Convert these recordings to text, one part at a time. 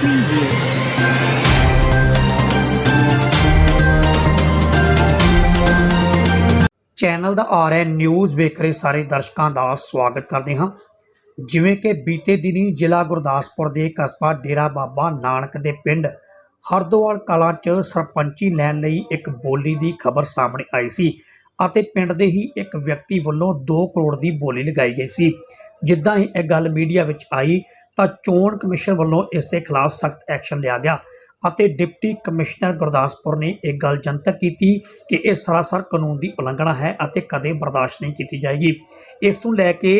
Channel ਦਾ ਆ ਰਿਹਾ news ਵੇਖ ਰਹੇ ਸਾਰੇ ਦਰਸ਼ਕਾਂ ਦਾ ਸਵਾਗਤ ਕਰਦੇ ਹਾਂ। ਜਿਵੇਂ ਕਿ ਬੀਤੇ ਦਿਨੀ ਜ਼ਿਲ੍ਹਾ ਗੁਰਦਾਸਪੁਰ ਦੇ ਕਸਬਾ ਡੇਰਾ ਬਾਬਾ ਨਾਨਕ ਦੇ ਪਿੰਡ ਹਰਦੋਵਾਲ ਕਲਾਂ 'ਚ ਸਰਪੰਚੀ ਲੈਣ ਲਈ ਇੱਕ ਬੋਲੀ ਦੀ ਖਬਰ ਸਾਹਮਣੇ ਆਈ ਸੀ ਅਤੇ ਪਿੰਡ ਦੇ ਹੀ ਇੱਕ ਵਿਅਕਤੀ ਵੱਲੋਂ 2 ਕਰੋੜ ਦੀ ਬੋਲੀ ਲਗਾਈ ਗਈ ਸੀ। ਜਿੱਦਾਂ ਹੀ ਇਹ ਗੱਲ ਮੀਡੀਆ ਵਿੱਚ ਆਈ ਤਾਂ ਚੋਣ ਕਮਿਸ਼ਨ ਵੱਲੋਂ ਇਸ ਦੇ ਖਿਲਾਫ ਸਖਤ ਐਕਸ਼ਨ ਲਿਆ ਗਿਆ ਅਤੇ ਡਿਪਟੀ ਕਮਿਸ਼ਨਰ ਗੁਰਦਾਸਪੁਰ ਨੇ ਇਹ ਗੱਲ ਜਨਤਕ ਕੀਤੀ ਕਿ ਇਹ ਸਰਾਸਰ ਕਾਨੂੰਨ ਦੀ ਉਲੰਘਣਾ ਹੈ ਅਤੇ ਕਦੇ ਬਰਦਾਸ਼ਤ ਨਹੀਂ ਕੀਤੀ ਜਾਏਗੀ। ਇਸ ਨੂੰ ਲੈ ਕੇ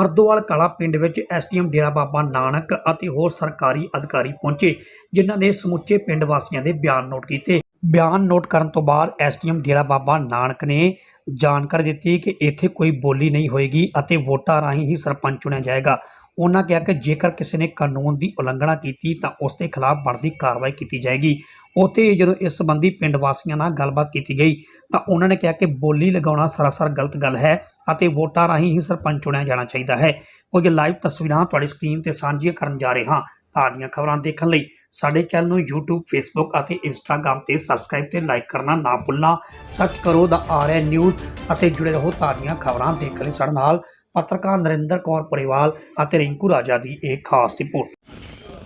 ਹਰਦੋਵਾਲ ਕਲਾ ਪਿੰਡ ਵਿੱਚ ਐਸਟੀਐਮ ਡੇਰਾ ਬਾਬਾ ਨਾਨਕ ਅਤੇ ਹੋਰ ਸਰਕਾਰੀ ਅਧਿਕਾਰੀ ਪਹੁੰਚੇ, ਜਿਨ੍ਹਾਂ ਨੇ ਸਮੁੱਚੇ ਪਿੰਡ ਵਾਸੀਆਂ ਦੇ ਬਿਆਨ ਨੋਟ ਕੀਤੇ। ਬਿਆਨ ਨੋਟ ਕਰਨ ਤੋਂ ਬਾਅਦ ਐਸਟੀਐਮ ਡੇਰਾ ਬਾਬਾ ਨਾਨਕ ਨੇ ਜਾਣਕਾਰੀ ਦਿੱਤੀ ਕਿ ਇੱਥੇ ਕੋਈ ਬੋਲੀ ਨਹੀਂ ਹੋਏਗੀ ਅਤੇ ਵੋਟਾਂ ਰਾਹੀਂ ਹੀ ਸਰਪੰਚ ਚੁਣਿਆ ਜਾਏਗਾ। ਉਹਨਾਂ ਕਿਹਾ ਕਿ ਜੇਕਰ ਕਿਸੇ ਨੇ ਕਾਨੂੰਨ ਦੀ ਉਲੰਘਣਾ ਕੀਤੀ ਤਾਂ ਉਸ ਦੇ ਖਿਲਾਫ ਬਣਦੀ ਕਾਰਵਾਈ ਕੀਤੀ ਜਾਏਗੀ। ਉੱਥੇ ਹੀ ਜਦੋਂ ਇਸ ਸੰਬੰਧੀ ਪਿੰਡ ਵਾਸੀਆਂ ਨਾਲ ਗੱਲਬਾਤ ਕੀਤੀ ਗਈ ਤਾਂ ਉਹਨਾਂ ਨੇ ਕਿਹਾ ਕਿ ਬੋਲੀ ਲਗਾਉਣਾ ਸਰਾਸਰ ਗਲਤ ਗੱਲ ਹੈ ਅਤੇ ਵੋਟਾਂ ਰਾਹੀਂ ਹੀ ਸਰਪੰਚ ਚੁਣਿਆ ਜਾਣਾ ਚਾਹੀਦਾ ਹੈ। ਕੁਝ ਲਾਈਵ ਤਸਵੀਰਾਂ ਤੁਹਾਡੀ ਸਕਰੀਨ ਤੇ ਸਾਂਝੀਆਂ ਕਰਨ ਜਾ ਰਹੇ ਹਾਂ। ਤਾਜ਼ੀਆਂ ਖਬਰਾਂ ਦੇਖਣ ਲਈ ਸਾਡੇ ਚੈਨਲ ਨੂੰ YouTube, Facebook ਅਤੇ Instagram ਤੇ ਸਬਸਕ੍ਰਾਈਬ ਤੇ ਲਾਈਕ ਕਰਨਾ ਨਾ ਭੁੱਲਣਾ। ਸਰਚ ਕਰੋ ਦਾ ਆਰਐਨ ਨਿਊਜ਼ ਅਤੇ ਜੁੜੇ ਰਹੋ ਤਾਜ਼ੀਆਂ ਖਬਰਾਂ ਦੇਖਣ ਲਈ ਸਾਡੇ ਨਾਲ। ਪੱਤਰਕਾਰ ਨਰਿੰਦਰ ਕੌਰ ਪਰਿਵਾਲ ਅਤੇ ਰਿੰਕੂ ਰਾਜਾ ਦੀ ਇਹ ਖਾਸ ਰਿਪੋਰਟ।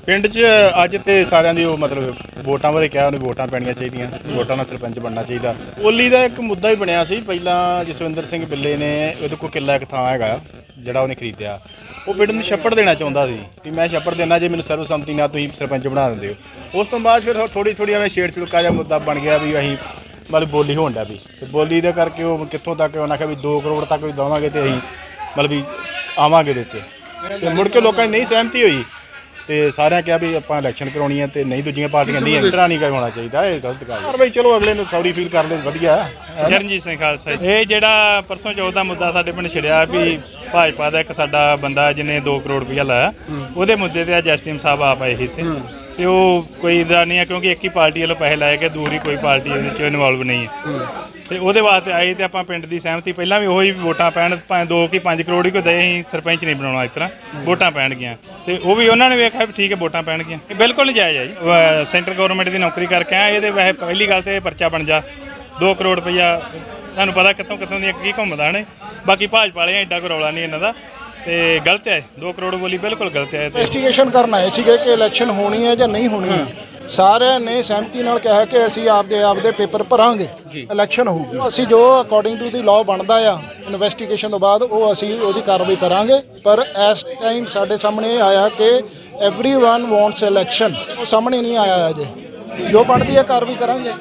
ਪਿੰਡ 'ਚ ਅੱਜ ਤੇ ਸਾਰਿਆਂ ਦੀ ਉਹ ਮਤਲਬ ਵੋਟਾਂ ਬਾਰੇ ਕਿਹਾ, ਉਹਨੇ ਵੋਟਾਂ ਪੈਣੀਆਂ ਚਾਹੀਦੀਆਂ, ਵੋਟਾਂ ਨਾਲ ਸਰਪੰਚ ਬਣਨਾ ਚਾਹੀਦਾ। ਓਲੀ ਦਾ ਇੱਕ ਮੁੱਦਾ ਹੀ ਬਣਿਆ ਸੀ, ਪਹਿਲਾਂ ਜਸਵਿੰਦਰ ਸਿੰਘ ਬਿੱਲੇ ਨੇ ਉਹਦੇ ਕੋਲ ਕਿੱਲਾ ਇੱਕ ਥਾਂ ਹੈਗਾ, ਜਿਹੜਾ ਉਹਨੇ ਖਰੀਦਿਆ। ਉਹ ਪਿੰਡ ਨੂੰ ਛੱਪੜ ਦੇਣਾ ਚਾਹੁੰਦਾ ਸੀ ਕਿ ਮੈਂ ਛੱਪੜ ਦੇਣਾ ਜੇ ਮੈਨੂੰ ਸਰਵਸੰਮਤੀ ਨਾਲ ਤੁਸੀਂ ਸਰਪੰਚ ਬਣਾ ਦਿੰਦੇ ਹੋ। ਉਸ ਤੋਂ ਬਾਅਦ ਫਿਰ ਥੋੜੀ ਥੋੜੀ ਐਵੇਂ ਛੇੜ ਛੁੜਕਾ ਜਿਹਾ ਮੁੱਦਾ ਬਣ ਗਿਆ ਵੀ ਅਸੀਂ ਮਤਲਬ ਬੋਲੀ ਹੋਣ ਡਿਆ ਵੀ। ਤੇ ਬੋਲੀ ਦੇ ਕਰਕੇ ਉਹ ਕਿੱਥੋਂ ਤੱਕ, ਉਹਨਾਂ ਕਿਹਾ ਵੀ 2 ਕਰੋੜ ਤੱਕ ਵੀ ਦੇਵਾਂਗੇ ਤੇ ਅਸੀਂ ਮਤਲਬ ਵੀ ਆਵਾਂਗੇ ਵਿੱਚ। ਤੇ ਮੁੜ ਕੇ ਲੋਕਾਂ ਦੀ ਨਹੀਂ ਸਹਿਮਤੀ ਹੋਈ। ਤੇ ਸਾਰਿਆਂ ਕਿਹਾ ਵੀ ਆਪਾਂ ਇਲੈਕਸ਼ਨ ਕਰਾਉਣੀ ਹੈ ਤੇ ਨਹੀਂ ਦੂਜੀਆਂ ਪਾਰਟੀਆਂ ਨਹੀਂ ਇਸ ਤਰ੍ਹਾਂ ਨਹੀਂ ਹੋਣਾ ਚਾਹੀਦਾ ਇਹ ਗਲਤ ਗੱਲ ਹੈ। ਬਈ ਚਲੋ ਅਗਲੇ ਨੂੰ ਸੌਰੀ ਫੀਲ ਕਰ ਲੈ ਵਧੀਆ। ਚਰਨਜੀਤ ਸਿੰਘ ਖਾਲਸਾ ਜੀ। ਇਹ ਜਿਹੜਾ ਪਰਸੋਂ ਚੌਥ ਦਾ ਮੁੱਦਾ ਸਾਡੇ ਪਿੰਡ ਛਿੜਿਆ ਵੀ ਭਾਜਪਾ ਦਾ ਇੱਕ ਸਾਡਾ ਬੰਦਾ ਜਿਹਨੇ 2 ਕਰੋੜ ਰੁਪਇਆ ਲਾਇਆ ਉਹਦੇ ਮੁੱਦੇ ਤੇ ਅੱਜ ਐਸਟੀਐਮ ਸਾਹਿਬ ਆਪ ਆਏ ਸੀ ਇੱਥੇ। ਤੇ ਉਹ ਕੋਈ ਇਦਾਂ ਨਹੀਂ ਹੈ ਕਿਉਂਕਿ ਇੱਕ ਹੀ ਪਾਰਟੀ ਵੱਲੋਂ ਪੈਸੇ ਲਾਏ ਗਏ ਦੂਰੀ ਕੋਈ ਪਾਰਟੀ ਇਹਦੇ ਵਿੱਚ ਇਨਵੋਲਵ ਨਹੀਂ ਹੈ। ਤੇ ਉਹਦੇ ਵਾਸਤੇ ਆਏ ਤੇ ਆਪਾਂ ਪਿੰਡ ਦੀ ਸਹਿਮਤੀ, ਪਹਿਲਾਂ ਵੀ ਉਹੀ ਵੋਟਾਂ ਪੈਣ, ਭਾਵੇਂ 2 ਕਿ 5 ਕਰੋੜ ਹੀ ਕੋਈ ਦੇ ਅਸੀਂ ਸਰਪੰਚ ਨਹੀਂ ਬਣਾਉਣਾ ਇਸ ਤਰ੍ਹਾਂ, ਵੋਟਾਂ ਪੈਣਗੀਆਂ ਤੇ ਉਹ ਵੀ ਉਹਨਾਂ ਨੇ ਵੇਖਿਆ ਵੀ ਠੀਕ ਹੈ, ਵੋਟਾਂ ਪੈਣਗੀਆਂ ਇਹ ਬਿਲਕੁਲ ਨਜਾਇਜ਼ ਹੈ ਜੀ। ਸੈਂਟਰ ਗਵਰਨਮੈਂਟ ਦੀ ਨੌਕਰੀ ਕਰਕੇ ਆਏ, ਇਹਦੇ ਵੈਸੇ ਪਹਿਲੀ ਗੱਲ ਤੇ ਇਹ ਪਰਚਾ ਬਣ ਜਾ। 2 ਕਰੋੜ ਰੁਪਈਆ, ਤੁਹਾਨੂੰ ਪਤਾ ਕਿੱਥੋਂ ਕਿੱਥੋਂ ਦੀਆਂ ਕੀ ਘੁੰਮਦਾ ਨੇ। ਬਾਕੀ ਭਾਜਪਾ ਵਾਲਿਆਂ ਐਡਾ ਕੋਈ ਰੌਲਾ ਨਹੀਂ ਇਹਨਾਂ ਦਾ। ਤੇ ਗਲਤ ਹੈ 2 ਕਰੋੜ ਬੋਲੀ ਬਿਲਕੁਲ ਗਲਤ ਹੈ। ਇਨਵੈਸਟੀਗੇਸ਼ਨ ਕਰਨ ਆਏ ਸੀਗੇ ਕਿ ਇਲੈਕਸ਼ਨ ਹੋਣੀ ਹੈ ਜਾਂ ਨਹੀਂ ਹੋਣੀ ਹੈ। ਸਾਰਿਆਂ ਨੇ ਸਹਿਮਤੀ ਨਾਲ ਕਿਹਾ ਕਿ ਅਸੀਂ ਆਪਦੇ ਆਪਦੇ ਪੇਪਰ ਭਰਾਂਗੇ ਇਲੈਕਸ਼ਨ ਹੋਊਗੀ ਅਸੀਂ ਜੋ ਅਕੋਰਡਿੰਗ ਟੂ ਦੀ ਲਾਅ ਬਣਦਾ ਆ ਇਨਵੈਸਟੀਗੇਸ਼ਨ ਤੋਂ ਬਾਅਦ ਉਹ ਅਸੀਂ ਉਹਦੀ ਕਾਰਵਾਈ ਕਰਾਂਗੇ ਪਰ ਇਸ ਟਾਈਮ ਸਾਡੇ ਸਾਹਮਣੇ ਇਹ ਆਇਆ ਕਿ एवरीवन ਵਾਂਟਸ ਇਲੈਕਸ਼ਨ ਉਹ ਸਾਹਮਣੇ ਨਹੀਂ ਆਇਆ ਅਜੇ ਜੋ ਬਣਦੀ ਹੈ ਕਾਰਵਾਈ ਕਰਾਂਗੇ